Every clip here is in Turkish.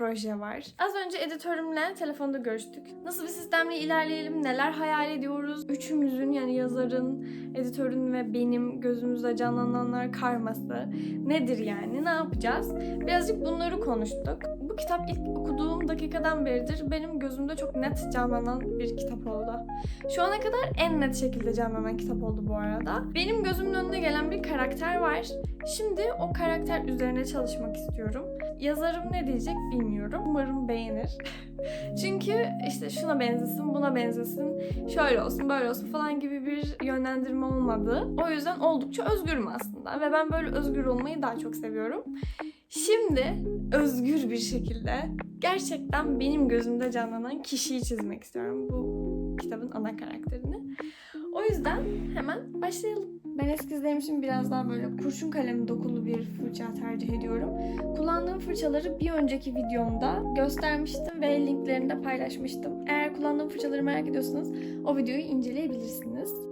proje var. Az önce editörümle telefonda görüştük. Nasıl bir sistemle ilerleyelim, neler hayal ediyoruz? Üçümüzün yani yazarın, editörün ve benim gözümüzde canlananlar karması nedir yani? Ne yapacağız? Birazcık bunları konuştuk. Bu kitap ilk okuduğum dakikadan beridir benim gözümde çok net canlanan bir kitap oldu. Şu ana kadar en net şekilde canlanan kitap oldu bu arada. Benim gözümün önüne gelen bir karakter var. Şimdi o karakter üzerine çalışmak istiyorum. Yazarım ne diyecek bilmiyorum. Umarım beğenir. Çünkü işte şuna benzesin, buna benzesin, şöyle olsun, böyle olsun falan gibi bir yönlendirme olmadı. O yüzden oldukça özgürüm aslında ve ben böyle özgür olmayı daha çok seviyorum. Şimdi özgür bir şekilde gerçekten benim gözümde canlanan kişiyi çizmek istiyorum bu kitabın ana karakterini. O yüzden hemen başlayalım. Ben eskizlerim için biraz daha böyle kurşun kalemi dokulu bir fırça tercih ediyorum. Kullandığım fırçaları bir önceki videomda göstermiştim ve linklerini de paylaşmıştım. Eğer kullandığım fırçaları merak ediyorsanız o videoyu inceleyebilirsiniz.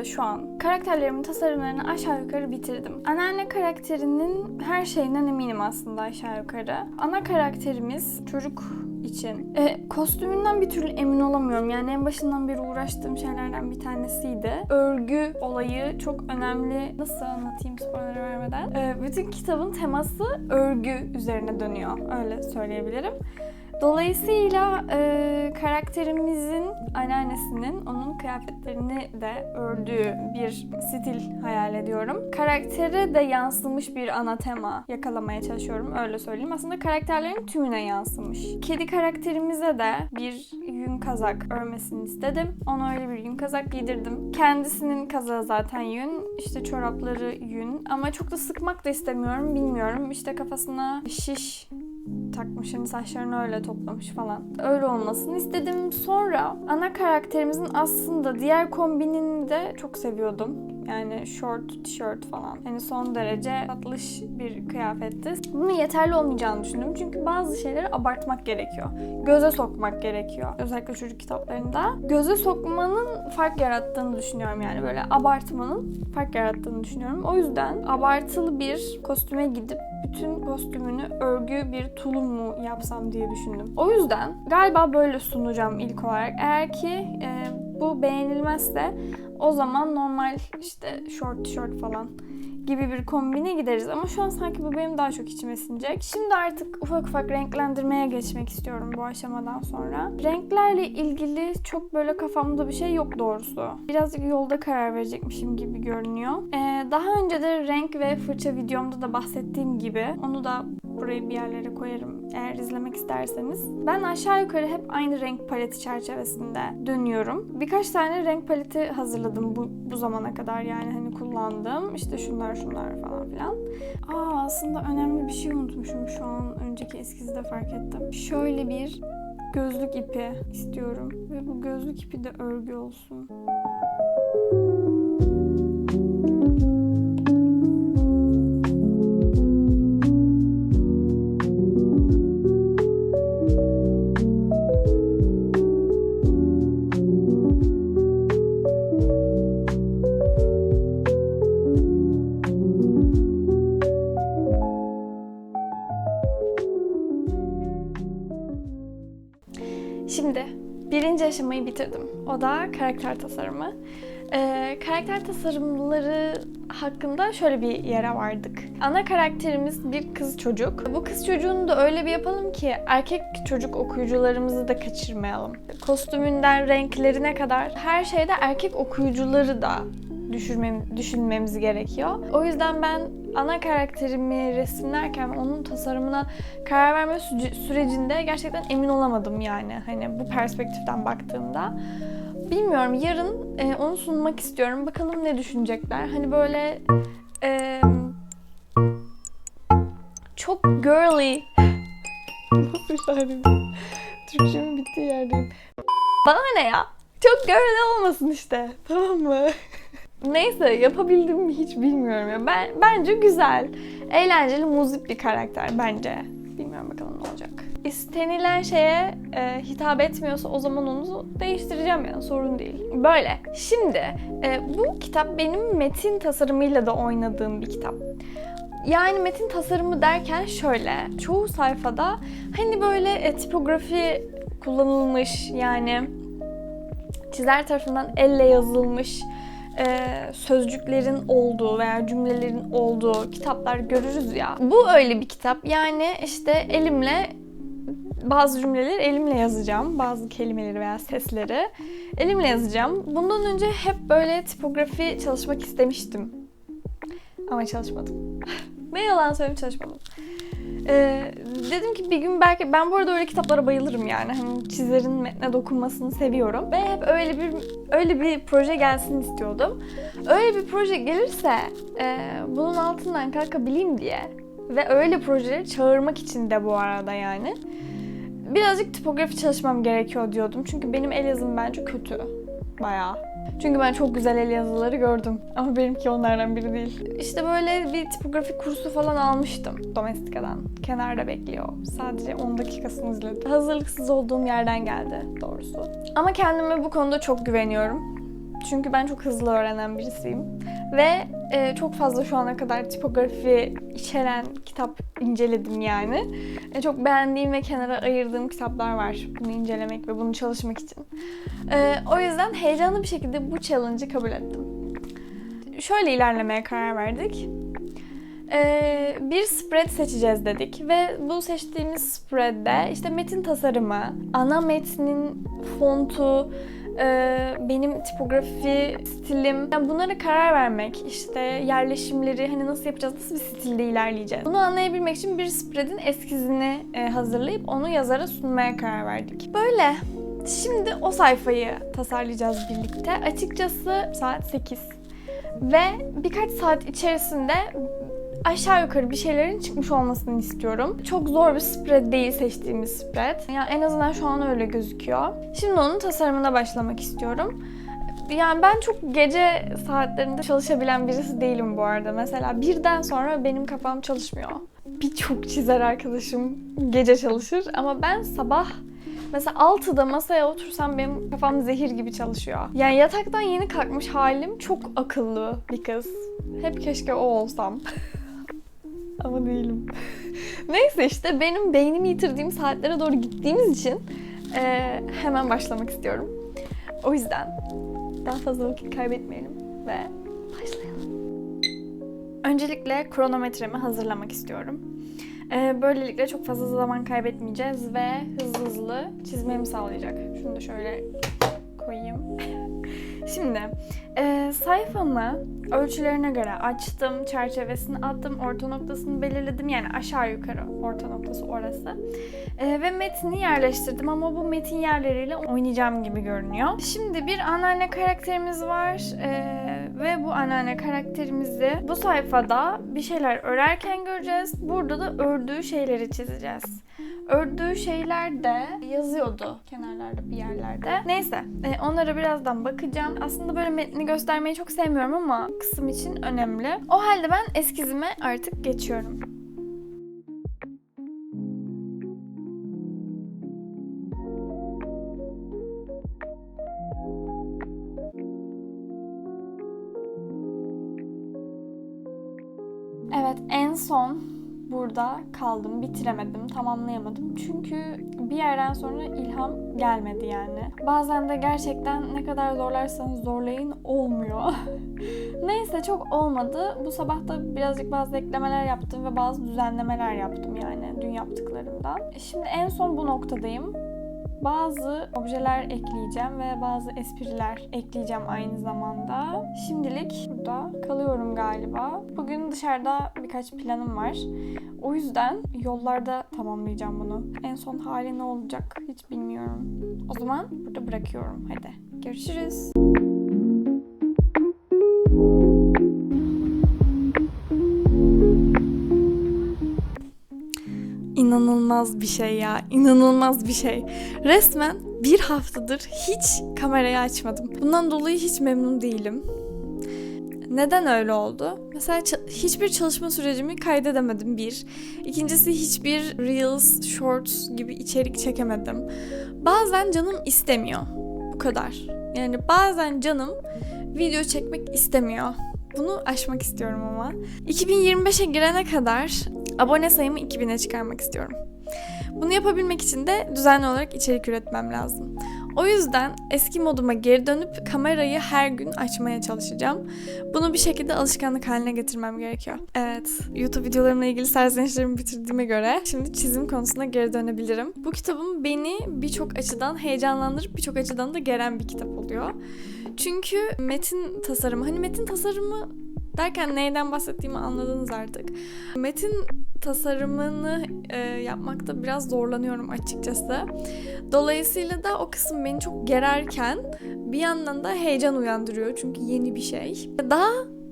Noktada şu an karakterlerimin tasarımlarını aşağı yukarı bitirdim. Anneanne karakterinin her şeyinden eminim aslında aşağı yukarı. Ana karakterimiz çocuk için. E, kostümünden bir türlü emin olamıyorum. Yani en başından beri uğraştığım şeylerden bir tanesiydi. Örgü olayı çok önemli. Nasıl anlatayım spoiler vermeden? E, bütün kitabın teması örgü üzerine dönüyor. Öyle söyleyebilirim. Dolayısıyla e, karakterimizin anneannesinin onun kıyafetlerini de ördüğü bir stil hayal ediyorum. Karaktere de yansımış bir ana tema yakalamaya çalışıyorum öyle söyleyeyim. Aslında karakterlerin tümüne yansımış. Kedi karakterimize de bir yün kazak örmesini istedim. Ona öyle bir yün kazak giydirdim. Kendisinin kazağı zaten yün, işte çorapları yün ama çok da sıkmak da istemiyorum bilmiyorum. İşte kafasına şiş takmış hani saçlarını öyle toplamış falan. Öyle olmasını istedim. Sonra ana karakterimizin aslında diğer kombinini de çok seviyordum. Yani short, tişört falan. Yani son derece tatlış bir kıyafetti. Bunun yeterli olmayacağını düşündüm. Çünkü bazı şeyleri abartmak gerekiyor. Göze sokmak gerekiyor. Özellikle çocuk kitaplarında. Göze sokmanın fark yarattığını düşünüyorum yani. Böyle abartmanın fark yarattığını düşünüyorum. O yüzden abartılı bir kostüme gidip bütün kostümünü örgü bir tulum mu yapsam diye düşündüm. O yüzden galiba böyle sunacağım ilk olarak. Eğer ki e, bu beğenilmezse o zaman normal işte short tişört falan gibi bir kombine gideriz. Ama şu an sanki bu benim daha çok içime sinecek. Şimdi artık ufak ufak renklendirmeye geçmek istiyorum bu aşamadan sonra. Renklerle ilgili çok böyle kafamda bir şey yok doğrusu. Birazcık yolda karar verecekmişim gibi görünüyor. Ee, daha önce de renk ve fırça videomda da bahsettiğim gibi onu da burayı bir yerlere koyarım eğer izlemek isterseniz. Ben aşağı yukarı hep aynı renk paleti çerçevesinde dönüyorum. Birkaç tane renk paleti hazırladım bu, bu zamana kadar yani hani kullandığım. İşte şunlar şunlar falan filan. Aa aslında önemli bir şey unutmuşum şu an önceki eskizde fark ettim. Şöyle bir gözlük ipi istiyorum ve bu gözlük ipi de örgü olsun. Aşamayı bitirdim. O da karakter tasarımı. Ee, karakter tasarımları hakkında şöyle bir yere vardık. Ana karakterimiz bir kız çocuk. Bu kız çocuğunu da öyle bir yapalım ki erkek çocuk okuyucularımızı da kaçırmayalım. Kostümünden renklerine kadar her şeyde erkek okuyucuları da düşürmem, düşünmemiz gerekiyor. O yüzden ben ana karakterimi resimlerken onun tasarımına karar verme sü- sürecinde gerçekten emin olamadım yani hani bu perspektiften baktığımda. Bilmiyorum yarın e, onu sunmak istiyorum. Bakalım ne düşünecekler. Hani böyle e, çok girly. Nasıl şahirim? Türkçemin bittiği yerdeyim. Bana ne ya? Çok girly olmasın işte. Tamam mı? Neyse yapabildim mi hiç bilmiyorum ya. Ben bence güzel. Eğlenceli, muzip bir karakter bence. Bilmiyorum bakalım ne olacak. İstenilen şeye e, hitap etmiyorsa o zaman onu değiştireceğim yani sorun değil. Böyle. Şimdi e, bu kitap benim metin tasarımıyla da oynadığım bir kitap. Yani metin tasarımı derken şöyle. Çoğu sayfada hani böyle e, tipografi kullanılmış yani çizer tarafından elle yazılmış e, sözcüklerin olduğu veya cümlelerin olduğu kitaplar görürüz ya. Bu öyle bir kitap. Yani işte elimle bazı cümleleri elimle yazacağım. Bazı kelimeleri veya sesleri elimle yazacağım. Bundan önce hep böyle tipografi çalışmak istemiştim. Ama çalışmadım. ne yalan söyleyeyim çalışmadım. Ee, dedim ki bir gün belki ben bu arada öyle kitaplara bayılırım yani. Hani çizerin metne dokunmasını seviyorum ve hep öyle bir öyle bir proje gelsin istiyordum. Öyle bir proje gelirse e, bunun altından kalkabileyim diye ve öyle projeleri çağırmak için de bu arada yani birazcık tipografi çalışmam gerekiyor diyordum. Çünkü benim el yazım bence kötü. Bayağı. Çünkü ben çok güzel el yazıları gördüm. Ama benimki onlardan biri değil. İşte böyle bir tipografi kursu falan almıştım Domestika'dan. Kenarda bekliyor. Sadece 10 dakikasını izledim. Hazırlıksız olduğum yerden geldi doğrusu. Ama kendime bu konuda çok güveniyorum. Çünkü ben çok hızlı öğrenen birisiyim. Ve e, çok fazla şu ana kadar tipografi içeren kitap inceledim yani. E, çok beğendiğim ve kenara ayırdığım kitaplar var bunu incelemek ve bunu çalışmak için. E, o yüzden heyecanlı bir şekilde bu challenge'ı kabul ettim. Şöyle ilerlemeye karar verdik. E, bir spread seçeceğiz dedik ve bu seçtiğimiz spreadde işte metin tasarımı, ana metnin fontu, e, benim tipografi stilim, yani bunlara karar vermek, işte yerleşimleri hani nasıl yapacağız, nasıl bir stilde ilerleyeceğiz. Bunu anlayabilmek için bir spread'in eskizini e, hazırlayıp onu yazara sunmaya karar verdik. Böyle. Şimdi o sayfayı tasarlayacağız birlikte. Açıkçası saat 8 ve birkaç saat içerisinde aşağı yukarı bir şeylerin çıkmış olmasını istiyorum. Çok zor bir spread değil seçtiğimiz spread. Yani en azından şu an öyle gözüküyor. Şimdi onun tasarımına başlamak istiyorum. Yani ben çok gece saatlerinde çalışabilen birisi değilim bu arada. Mesela birden sonra benim kafam çalışmıyor. Birçok çizer arkadaşım gece çalışır ama ben sabah Mesela 6'da masaya otursam benim kafam zehir gibi çalışıyor. Yani yataktan yeni kalkmış halim çok akıllı bir kız. Hep keşke o olsam. Ama değilim. Neyse işte benim beynimi yitirdiğim saatlere doğru gittiğimiz için e, hemen başlamak istiyorum. O yüzden daha fazla vakit kaybetmeyelim ve başlayalım. Öncelikle kronometremi hazırlamak istiyorum. E, böylelikle çok fazla zaman kaybetmeyeceğiz ve hızlı hızlı çizmemi sağlayacak. Şunu da şöyle koyayım. Şimdi e, sayfamı ölçülerine göre açtım, çerçevesini attım, orta noktasını belirledim. Yani aşağı yukarı orta noktası orası. E, ve metni yerleştirdim ama bu metin yerleriyle oynayacağım gibi görünüyor. Şimdi bir anneanne karakterimiz var e, ve bu anneanne karakterimizi bu sayfada bir şeyler örerken göreceğiz. Burada da ördüğü şeyleri çizeceğiz. Ördüğü şeyler de yazıyordu kenarlarda bir yerlerde. Neyse e, onlara birazdan bakacağım. Aslında böyle metni göstermeyi çok sevmiyorum ama kısım için önemli. O halde ben eskizime artık geçiyorum. Evet en son burada kaldım, bitiremedim, tamamlayamadım. Çünkü bir yerden sonra ilham gelmedi yani. Bazen de gerçekten ne kadar zorlarsanız zorlayın olmuyor. Neyse çok olmadı. Bu sabah da birazcık bazı eklemeler yaptım ve bazı düzenlemeler yaptım yani dün yaptıklarımdan. Şimdi en son bu noktadayım. Bazı objeler ekleyeceğim ve bazı espriler ekleyeceğim aynı zamanda. Şimdilik burada kalıyorum galiba. Bugün dışarıda birkaç planım var. O yüzden yollarda tamamlayacağım bunu. En son hali ne olacak hiç bilmiyorum. O zaman burada bırakıyorum. Hadi görüşürüz. İnanılmaz bir şey ya. inanılmaz bir şey. Resmen bir haftadır hiç kamerayı açmadım. Bundan dolayı hiç memnun değilim. Neden öyle oldu? Mesela hiçbir çalışma sürecimi kaydedemedim bir. İkincisi hiçbir Reels, Shorts gibi içerik çekemedim. Bazen canım istemiyor. Bu kadar. Yani bazen canım video çekmek istemiyor. Bunu aşmak istiyorum ama. 2025'e girene kadar abone sayımı 2000'e çıkarmak istiyorum. Bunu yapabilmek için de düzenli olarak içerik üretmem lazım. O yüzden eski moduma geri dönüp kamerayı her gün açmaya çalışacağım. Bunu bir şekilde alışkanlık haline getirmem gerekiyor. Evet, YouTube videolarımla ilgili serzenişlerimi bitirdiğime göre şimdi çizim konusuna geri dönebilirim. Bu kitabım beni birçok açıdan heyecanlandırıp birçok açıdan da geren bir kitap oluyor. Çünkü metin tasarımı, hani metin tasarımı derken neyden bahsettiğimi anladınız artık. Metin tasarımını e, yapmakta biraz zorlanıyorum açıkçası. Dolayısıyla da o kısım beni çok gererken bir yandan da heyecan uyandırıyor çünkü yeni bir şey. Daha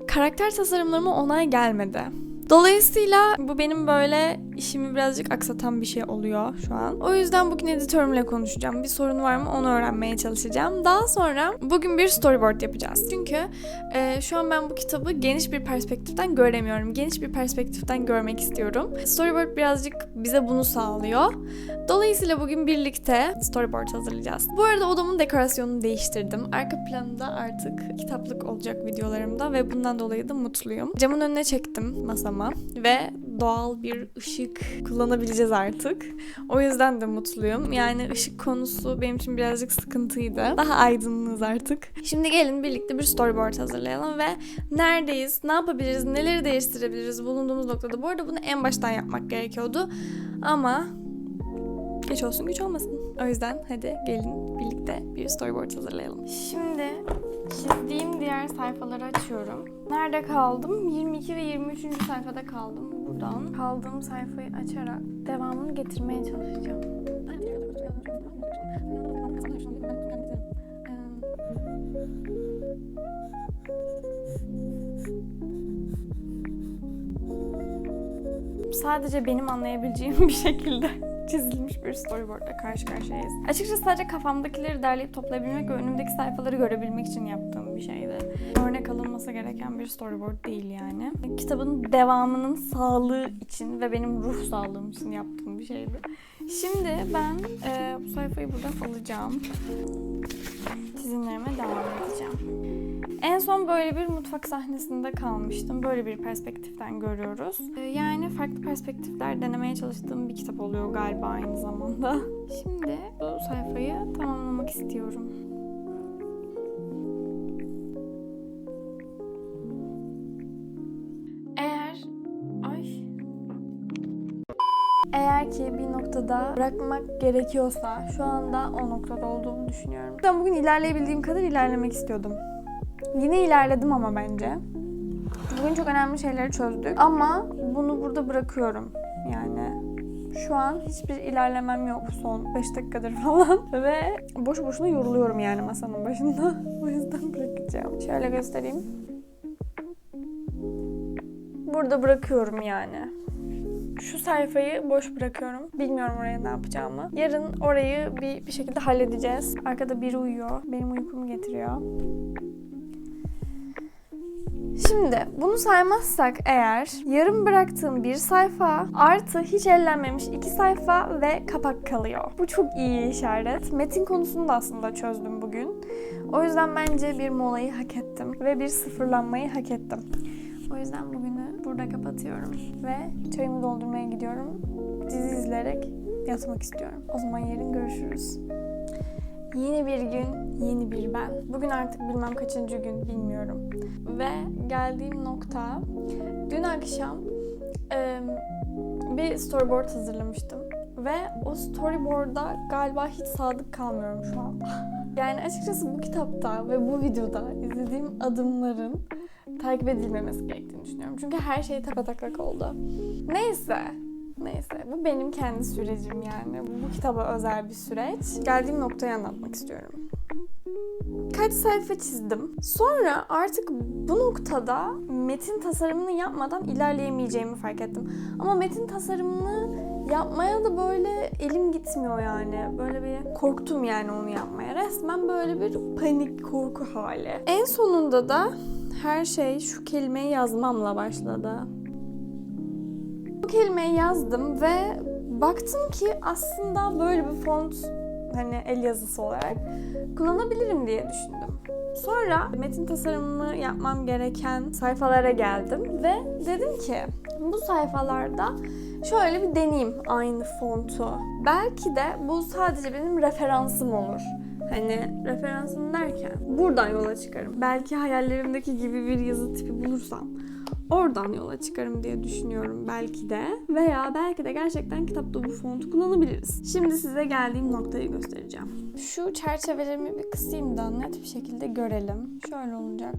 karakter tasarımlarıma onay gelmedi. Dolayısıyla bu benim böyle işimi birazcık aksatan bir şey oluyor şu an. O yüzden bugün editörümle konuşacağım. Bir sorun var mı onu öğrenmeye çalışacağım. Daha sonra bugün bir storyboard yapacağız. Çünkü e, şu an ben bu kitabı geniş bir perspektiften göremiyorum. Geniş bir perspektiften görmek istiyorum. Storyboard birazcık bize bunu sağlıyor. Dolayısıyla bugün birlikte storyboard hazırlayacağız. Bu arada odamın dekorasyonunu değiştirdim. Arka planında artık kitaplık olacak videolarımda ve bundan dolayı da mutluyum. Camın önüne çektim masama ve doğal bir ışık kullanabileceğiz artık. O yüzden de mutluyum. Yani ışık konusu benim için birazcık sıkıntıydı. Daha aydınlığız artık. Şimdi gelin birlikte bir storyboard hazırlayalım ve neredeyiz, ne yapabiliriz, neleri değiştirebiliriz bulunduğumuz noktada. Bu arada bunu en baştan yapmak gerekiyordu. Ama geç olsun güç olmasın. O yüzden hadi gelin birlikte bir storyboard hazırlayalım. Şimdi çizdiğim diğer sayfaları açıyorum. Nerede kaldım? 22 ve 23. sayfada kaldım. Buradan kaldığım sayfayı açarak devamını getirmeye çalışacağım. Sadece benim anlayabileceğim bir şekilde çizilmiş bir storyboardla karşı karşıyayız. Açıkçası sadece kafamdakileri derleyip toplayabilmek ve önümdeki sayfaları görebilmek için yaptığım bir şeydi. Örnek alınması gereken bir storyboard değil yani. Kitabın devamının sağlığı için ve benim ruh sağlığım için yaptığım bir şeydi. Şimdi ben e, bu sayfayı buradan alacağım. Çizimlerime devam edeceğim. En son böyle bir mutfak sahnesinde kalmıştım. Böyle bir perspektiften görüyoruz. Ee, Yani farklı perspektifler denemeye çalıştığım bir kitap oluyor galiba aynı zamanda. Şimdi bu sayfayı tamamlamak istiyorum. Eğer... Ay... Eğer ki bir noktada bırakmak gerekiyorsa şu anda o noktada olduğumu düşünüyorum. Ben bugün ilerleyebildiğim kadar ilerlemek istiyordum. Yine ilerledim ama bence. Bugün çok önemli şeyleri çözdük ama bunu burada bırakıyorum. Yani şu an hiçbir ilerlemem yok son 5 dakikadır falan ve boşu boşuna yoruluyorum yani masanın başında. o yüzden bırakacağım. Şöyle göstereyim. Burada bırakıyorum yani. Şu sayfayı boş bırakıyorum. Bilmiyorum oraya ne yapacağımı. Yarın orayı bir, bir şekilde halledeceğiz. Arkada biri uyuyor. Benim uykumu getiriyor. Şimdi bunu saymazsak eğer yarım bıraktığım bir sayfa artı hiç ellenmemiş iki sayfa ve kapak kalıyor. Bu çok iyi işaret. Metin konusunu da aslında çözdüm bugün. O yüzden bence bir molayı hak ettim ve bir sıfırlanmayı hak ettim. O yüzden bugünü burada kapatıyorum ve çayımı doldurmaya gidiyorum. Dizi izleyerek yatmak istiyorum. O zaman yarın görüşürüz. Yeni bir gün, yeni bir ben. Bugün artık bilmem kaçıncı gün bilmiyorum. Ve geldiğim nokta dün akşam e, bir storyboard hazırlamıştım. Ve o storyboard'a galiba hiç sadık kalmıyorum şu anda. Yani açıkçası bu kitapta ve bu videoda izlediğim adımların takip edilmemesi gerektiğini düşünüyorum. Çünkü her şey tapataklak oldu. Neyse. Neyse. Bu benim kendi sürecim yani. Bu kitaba özel bir süreç. Geldiğim noktayı anlatmak istiyorum. Kaç sayfa çizdim. Sonra artık bu noktada metin tasarımını yapmadan ilerleyemeyeceğimi fark ettim. Ama metin tasarımını yapmaya da böyle elim gitmiyor yani. Böyle bir korktum yani onu yapmaya. Resmen böyle bir panik, korku hali. En sonunda da her şey şu kelimeyi yazmamla başladı. Kelimeyi yazdım ve baktım ki aslında böyle bir font hani el yazısı olarak kullanabilirim diye düşündüm. Sonra metin tasarımını yapmam gereken sayfalara geldim ve dedim ki bu sayfalarda şöyle bir deneyeyim aynı fontu. Belki de bu sadece benim referansım olur. Hani referansım derken buradan yola çıkarım. Belki hayallerimdeki gibi bir yazı tipi bulursam oradan yola çıkarım diye düşünüyorum belki de. Veya belki de gerçekten kitapta bu fontu kullanabiliriz. Şimdi size geldiğim noktayı göstereceğim. Şu çerçevelerimi bir kısayım da net bir şekilde görelim. Şöyle olacak.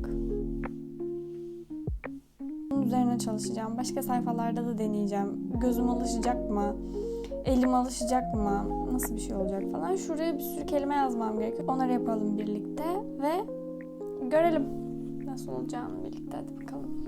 Üzerine çalışacağım. Başka sayfalarda da deneyeceğim. Gözüm alışacak mı? Elim alışacak mı? Nasıl bir şey olacak falan. Şuraya bir sürü kelime yazmam gerekiyor. Onları yapalım birlikte ve görelim nasıl olacağını birlikte. Hadi bakalım.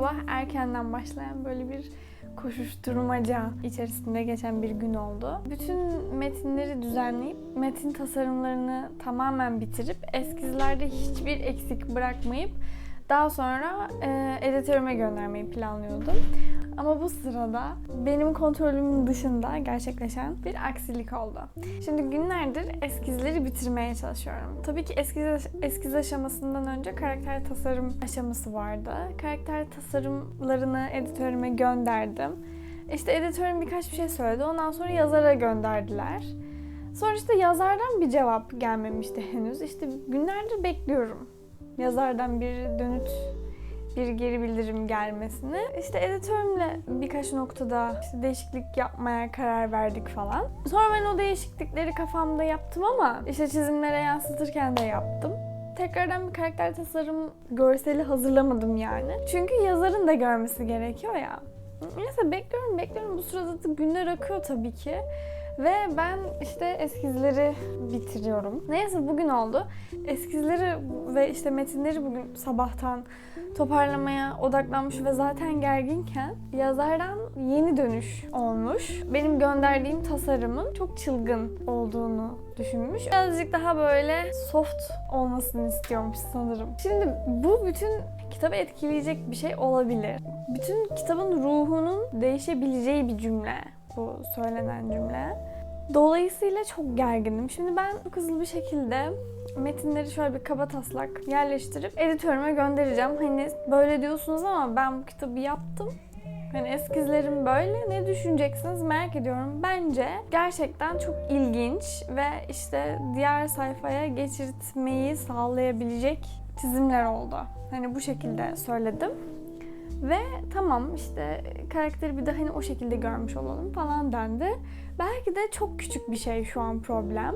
Sabah erkenden başlayan böyle bir koşuşturmaca içerisinde geçen bir gün oldu. Bütün metinleri düzenleyip metin tasarımlarını tamamen bitirip eskizlerde hiçbir eksik bırakmayıp daha sonra e, editörüme göndermeyi planlıyordum. Ama bu sırada benim kontrolümün dışında gerçekleşen bir aksilik oldu. Şimdi günlerdir eskizleri bitirmeye çalışıyorum. Tabii ki eskiz, eskiz aşamasından önce karakter tasarım aşaması vardı. Karakter tasarımlarını editörüme gönderdim. İşte editörüm birkaç bir şey söyledi. Ondan sonra yazara gönderdiler. Sonra işte yazardan bir cevap gelmemişti henüz. İşte günlerdir bekliyorum. Yazardan bir dönüt bir geri bildirim gelmesini. İşte editörümle birkaç noktada işte değişiklik yapmaya karar verdik falan. Sonra ben o değişiklikleri kafamda yaptım ama işte çizimlere yansıtırken de yaptım. Tekrardan bir karakter tasarım görseli hazırlamadım yani. Çünkü yazarın da görmesi gerekiyor ya. Neyse bekliyorum bekliyorum. Bu sırada da günler akıyor tabii ki. Ve ben işte eskizleri bitiriyorum. Neyse bugün oldu. Eskizleri ve işte metinleri bugün sabahtan toparlamaya odaklanmış ve zaten gerginken yazardan yeni dönüş olmuş. Benim gönderdiğim tasarımın çok çılgın olduğunu düşünmüş. Birazcık daha böyle soft olmasını istiyormuş sanırım. Şimdi bu bütün kitabı etkileyecek bir şey olabilir. Bütün kitabın ruhunun değişebileceği bir cümle bu söylenen cümle. Dolayısıyla çok gerginim. Şimdi ben çok hızlı bir şekilde metinleri şöyle bir kaba taslak yerleştirip editörüme göndereceğim. Hani böyle diyorsunuz ama ben bu kitabı yaptım. Hani eskizlerim böyle. Ne düşüneceksiniz merak ediyorum. Bence gerçekten çok ilginç ve işte diğer sayfaya geçirtmeyi sağlayabilecek çizimler oldu. Hani bu şekilde söyledim. Ve tamam işte karakteri bir de hani o şekilde görmüş olalım falan dendi. Belki de çok küçük bir şey şu an problem.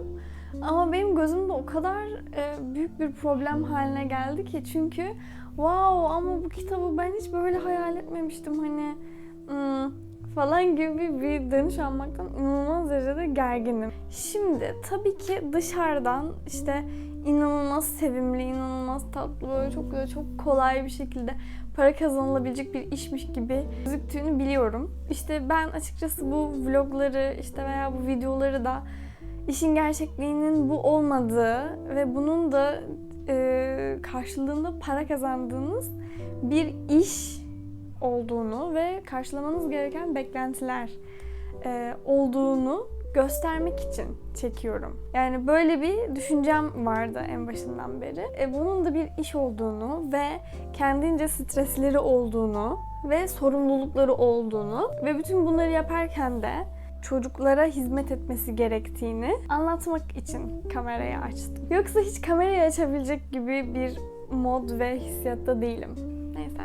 Ama benim gözümde o kadar e, büyük bir problem haline geldi ki çünkü wow ama bu kitabı ben hiç böyle hayal etmemiştim hani hmm, falan gibi bir dönüş almaktan inanılmaz derecede gerginim. Şimdi tabii ki dışarıdan işte inanılmaz sevimli, inanılmaz tatlı, böyle çok güzel, çok kolay bir şekilde para kazanılabilecek bir işmiş gibi gözüktüğünü biliyorum. İşte ben açıkçası bu vlogları işte veya bu videoları da işin gerçekliğinin bu olmadığı ve bunun da e, karşılığında para kazandığınız bir iş olduğunu ve karşılamanız gereken beklentiler e, olduğunu göstermek için çekiyorum. Yani böyle bir düşüncem vardı en başından beri. E, bunun da bir iş olduğunu ve kendince stresleri olduğunu ve sorumlulukları olduğunu ve bütün bunları yaparken de çocuklara hizmet etmesi gerektiğini anlatmak için kamerayı açtım. Yoksa hiç kamerayı açabilecek gibi bir mod ve hissiyatta değilim. Neyse.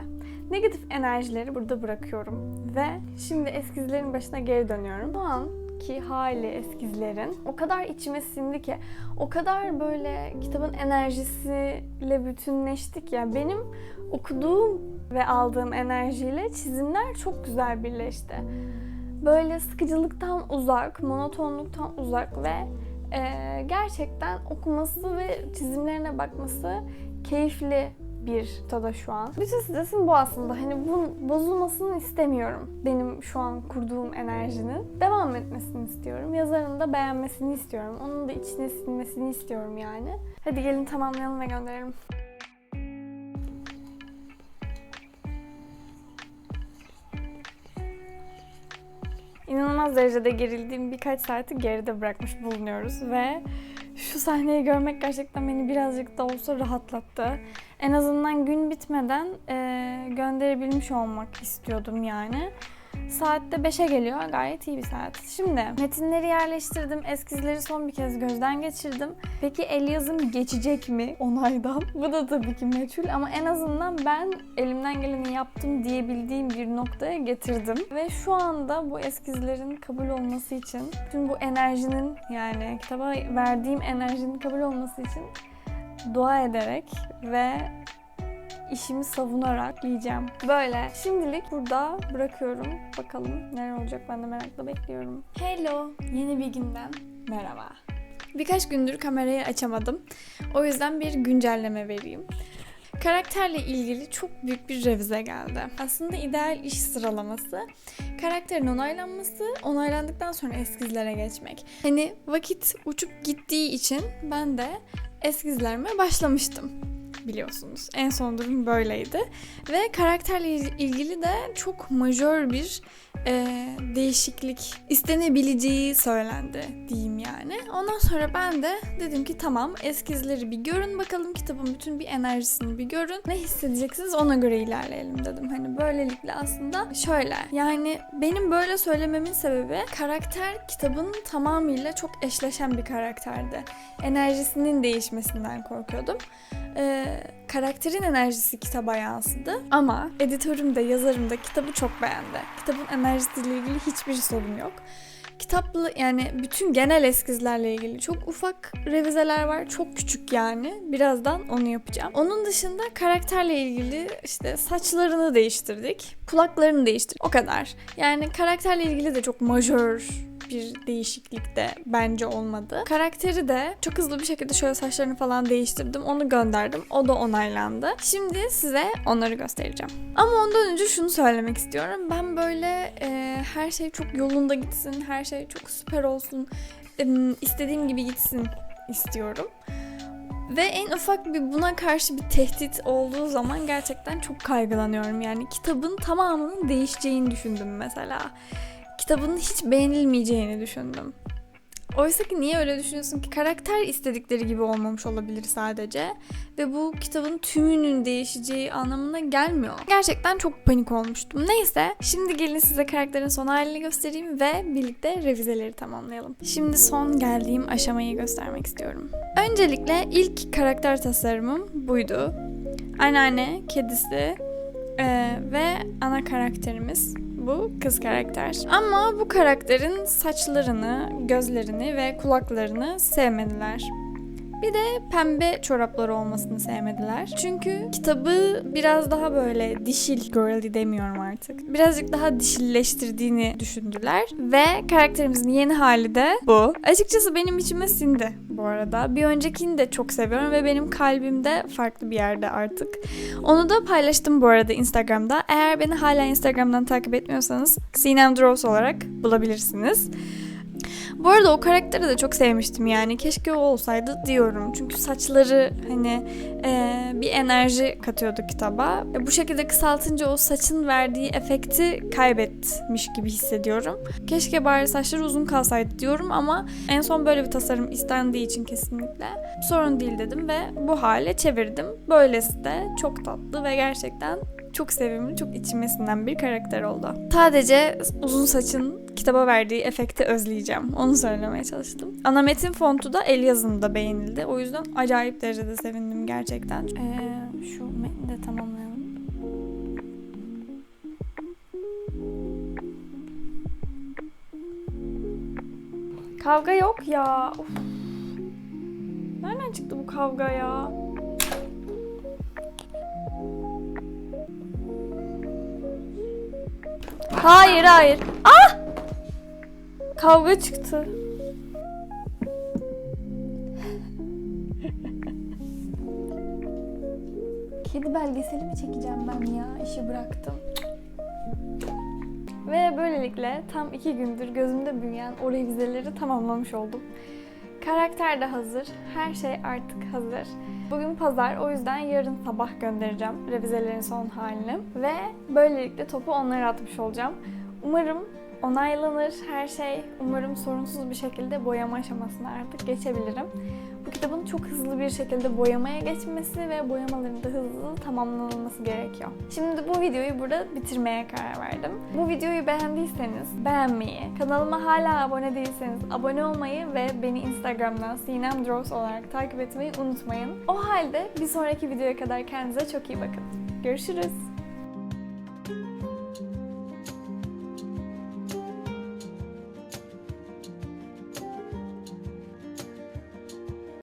Negatif enerjileri burada bırakıyorum ve şimdi eskizlerin başına geri dönüyorum. Şu an ki hali eskizlerin o kadar içime sindi ki o kadar böyle kitabın enerjisiyle bütünleştik ya benim okuduğum ve aldığım enerjiyle çizimler çok güzel birleşti. Böyle sıkıcılıktan uzak, monotonluktan uzak ve e, gerçekten okuması ve çizimlerine bakması keyifli bir tada şu an. Bütün stresim bu aslında. Hani bu bozulmasını istemiyorum. Benim şu an kurduğum enerjinin devam etmesini istiyorum. Yazarın da beğenmesini istiyorum. Onun da içine sinmesini istiyorum yani. Hadi gelin tamamlayalım ve gönderelim. İnanılmaz derecede gerildiğim birkaç saati geride bırakmış bulunuyoruz ve şu sahneyi görmek gerçekten beni birazcık da olsa rahatlattı. En azından gün bitmeden e, gönderebilmiş olmak istiyordum yani. Saatte 5'e geliyor. Gayet iyi bir saat. Şimdi metinleri yerleştirdim. Eskizleri son bir kez gözden geçirdim. Peki el yazım geçecek mi onaydan? Bu da tabii ki meçhul ama en azından ben elimden geleni yaptım diyebildiğim bir noktaya getirdim. Ve şu anda bu eskizlerin kabul olması için, tüm bu enerjinin yani kitaba verdiğim enerjinin kabul olması için dua ederek ve işimi savunarak yiyeceğim. Böyle. Şimdilik burada bırakıyorum. Bakalım neler olacak ben de merakla bekliyorum. Hello. Yeni bir günden merhaba. Birkaç gündür kamerayı açamadım. O yüzden bir güncelleme vereyim. Karakterle ilgili çok büyük bir revize geldi. Aslında ideal iş sıralaması karakterin onaylanması, onaylandıktan sonra eskizlere geçmek. Hani vakit uçup gittiği için ben de eskizlerime başlamıştım biliyorsunuz. En son durum böyleydi. Ve karakterle ilgili de çok majör bir e, değişiklik istenebileceği söylendi diyeyim yani. Ondan sonra ben de dedim ki tamam eskizleri bir görün bakalım kitabın bütün bir enerjisini bir görün. Ne hissedeceksiniz ona göre ilerleyelim dedim. Hani böylelikle aslında şöyle yani benim böyle söylememin sebebi karakter kitabın tamamıyla çok eşleşen bir karakterdi. Enerjisinin değişmesinden korkuyordum. Ee, karakterin enerjisi kitaba yansıdı. Ama editörüm de yazarım da kitabı çok beğendi. Kitabın enerjisiyle ilgili hiçbir sorun yok. kitapla yani bütün genel eskizlerle ilgili çok ufak revizeler var. Çok küçük yani. Birazdan onu yapacağım. Onun dışında karakterle ilgili işte saçlarını değiştirdik. Kulaklarını değiştirdik. O kadar. Yani karakterle ilgili de çok majör bir değişiklik de bence olmadı. Karakteri de çok hızlı bir şekilde şöyle saçlarını falan değiştirdim. Onu gönderdim. O da onaylandı. Şimdi size onları göstereceğim. Ama ondan önce şunu söylemek istiyorum. Ben böyle e, her şey çok yolunda gitsin, her şey çok süper olsun, e, istediğim gibi gitsin istiyorum. Ve en ufak bir buna karşı bir tehdit olduğu zaman gerçekten çok kaygılanıyorum. Yani kitabın tamamının değişeceğini düşündüm mesela. Kitabın hiç beğenilmeyeceğini düşündüm. Oysa ki niye öyle düşünüyorsun ki? Karakter istedikleri gibi olmamış olabilir sadece. Ve bu kitabın tümünün değişeceği anlamına gelmiyor. Gerçekten çok panik olmuştum. Neyse şimdi gelin size karakterin son halini göstereyim ve birlikte revizeleri tamamlayalım. Şimdi son geldiğim aşamayı göstermek istiyorum. Öncelikle ilk karakter tasarımım buydu. Anneanne, kedisi ee, ve ana karakterimiz bu kız karakter. Ama bu karakterin saçlarını, gözlerini ve kulaklarını sevmediler. Bir de pembe çorapları olmasını sevmediler. Çünkü kitabı biraz daha böyle dişil girly demiyorum artık. Birazcık daha dişilleştirdiğini düşündüler. Ve karakterimizin yeni hali de bu. Açıkçası benim içime sindi bu arada. Bir öncekini de çok seviyorum ve benim kalbimde farklı bir yerde artık. Onu da paylaştım bu arada Instagram'da. Eğer beni hala Instagram'dan takip etmiyorsanız Sinem Draws olarak bulabilirsiniz. Bu arada o karakteri de çok sevmiştim yani. Keşke o olsaydı diyorum. Çünkü saçları hani e, bir enerji katıyordu kitaba. E, bu şekilde kısaltınca o saçın verdiği efekti kaybetmiş gibi hissediyorum. Keşke bari saçları uzun kalsaydı diyorum ama en son böyle bir tasarım istendiği için kesinlikle sorun değil dedim ve bu hale çevirdim. Böylesi de çok tatlı ve gerçekten çok sevimli, çok içime sinen bir karakter oldu. Sadece uzun saçın kitaba verdiği efekti özleyeceğim. Onu söylemeye çalıştım. Ana metin fontu da el yazımda beğenildi. O yüzden acayip derecede sevindim gerçekten. Ee, şu metni de tamamlayalım. Kavga yok ya. Of. Nereden çıktı bu kavga ya? Hayır hayır. Ah! Kavga çıktı. Kedi belgeseli mi çekeceğim ben ya? İşi bıraktım. Ve böylelikle tam iki gündür gözümde büyüyen o revizeleri tamamlamış oldum. Karakter de hazır. Her şey artık hazır. Bugün pazar o yüzden yarın sabah göndereceğim revizelerin son halini. Ve böylelikle topu onlara atmış olacağım. Umarım onaylanır her şey. Umarım sorunsuz bir şekilde boyama aşamasına artık geçebilirim. Bu kitabın çok hızlı bir şekilde boyamaya geçmesi ve boyamaların da hızlı tamamlanması gerekiyor. Şimdi bu videoyu burada bitirmeye karar verdim. Bu videoyu beğendiyseniz beğenmeyi, kanalıma hala abone değilseniz abone olmayı ve beni Instagram'dan Sinem Draws olarak takip etmeyi unutmayın. O halde bir sonraki videoya kadar kendinize çok iyi bakın. Görüşürüz.